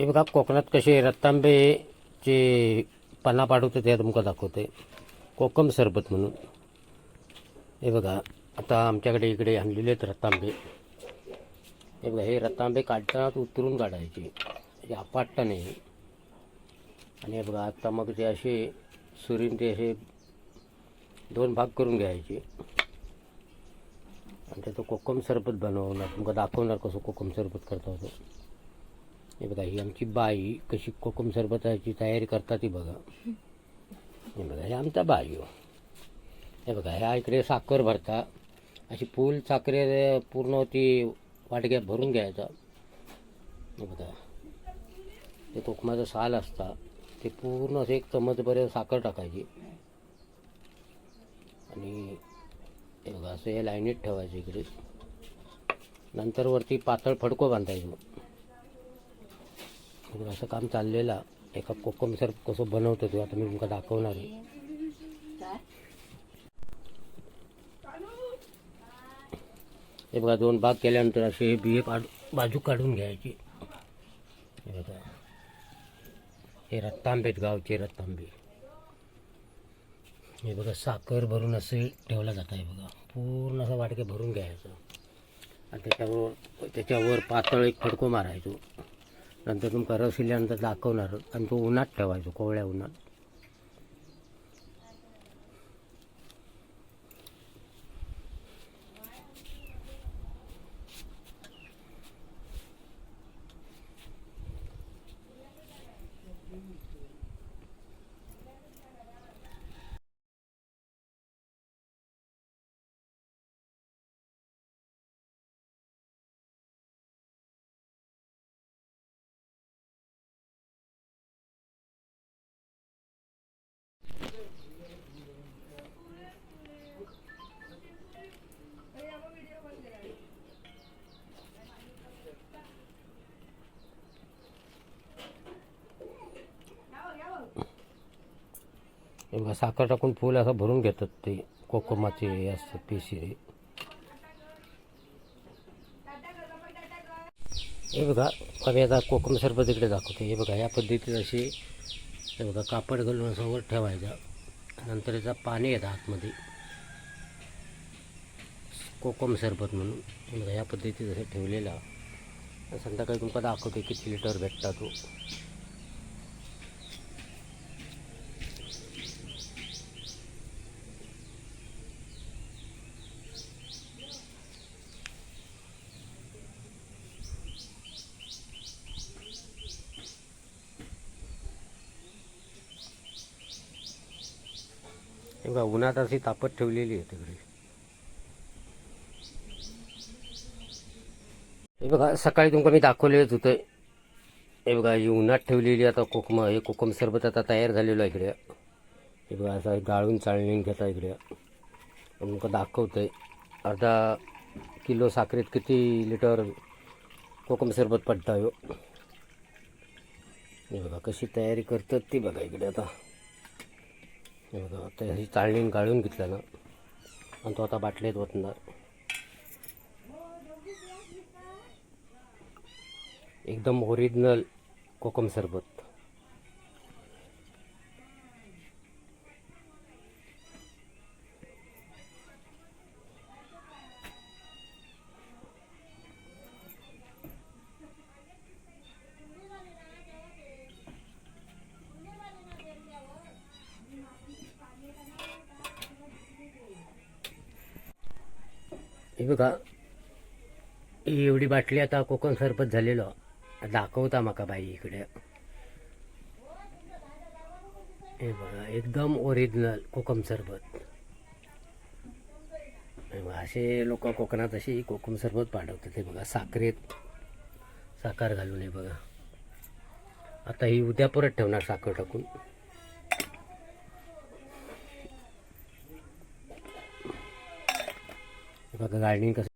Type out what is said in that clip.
हे बघा कोकणात कसे रत्तांबेचे पाना पाडवते ते तुमका दाखवते. कोकम सरबत म्हणून. हे बघा आता आमच्याकडे इकडे आणलेले आहेत रत्तांबे. हे बघा हे रत्तांबे काढताना उतरून काढायचे. हे आपटता नाही. आणि हे बघा आता मग ते असे सुरीन ते असे दोन भाग करून घ्यायचे. आणि त्याचं कोकम सरबत बनवणार. तुमका दाखवणार कसं कोकम सरबत करता होतं. हे बघा ही आमची बाई कशी कोकम सरबताची तयारी करतात ती बघा. हे बघा हे आमचा बाई हो. हे. बघा ह्या इकडे साखर भरता. अशी फुल साखरे पूर्ण ती वाटग्यात भरून घ्यायचा. हे बघा ते कोकमाचं साल असता ते पूर्ण असं एक चमचपर्यंत साखर टाकायची. आणि हे बघा असं हे लाईनीत ठेवायचं इकडे. नंतर वरती पातळ फडको बांधायचं. मग असं काम चाललेलं. एका कोकम सर कसं बनवतो ते आता मी तुमका दाखवणार आहे. हे बघा दोन भाग केल्यानंतर असे हे बिये काढ बाजू काढून घ्यायची. हे बघा. हे रत्तांबेत गावचे रत्तांबे. हे बघा साखर भरून असे ठेवला जात आहे बघा. पूर्ण असं वाटके भरून घ्यायचं. आणि त्याच्यावर त्याच्यावर पातळ एक फडको मारायचो. नंतर तुमका रस इल्यानंतर दाखवणार. आणि तो उन्हात ठेवायचो कोवळ्या उन्हात. हे बघा साखर टाकून फुल असं भरून घेतात ते कोकमाचे हे असतात पिशी हे बघा आम्ही आता कोकम सरबत इकडे दाखवतो. हे बघा या पद्धतीत अशी हे बघा कापड घालून असं वर ठेवायचा. नंतर याचा पाणी येतं आतमध्ये. कोकम सरबत म्हणून. हे बघा या पद्धतीत असं ठेवलेला. संध्याकाळी तुमका दाखवते किती लिटर भेटता तो. हे बघा उन्हात अशी तापत ठेवलेली आहे तिकडे. हे बघा सकाळी तुमका मी दाखवलेच होतं. हे बघा ही उन्हात ठेवलेली आता कोकम हे कोकम सरबत आता तयार झालेलं आहे इकडे. हे बघा असं गाळून चाळणीन घेता इकडे. तुमका दाखवतंय. अर्धा किलो साखरेत किती लिटर कोकम सरबत पडता हो? हे बघा कशी तयारी करतात ती बघा इकडे आता. हे बघा आता ही चाळणी गाळून घेतला ना. आणि तो आता बाटलीत ओतणार. एकदम ओरिजिनल कोकम सरबत. हे बघा ही एवढी बाटली आता कोकम सरबत झालेलो. दाखवता माका बाई इकडे. हे बघा एकदम ओरिजिनल कोकम सरबत असे लोक कोकणात अशी कोकम सरबत पाठवतात. हे बघा साखरेत साखर घालून हे बघा. आता ही उद्या परत ठेवणार साखर टाकून. बघा गार्डनिंग कसं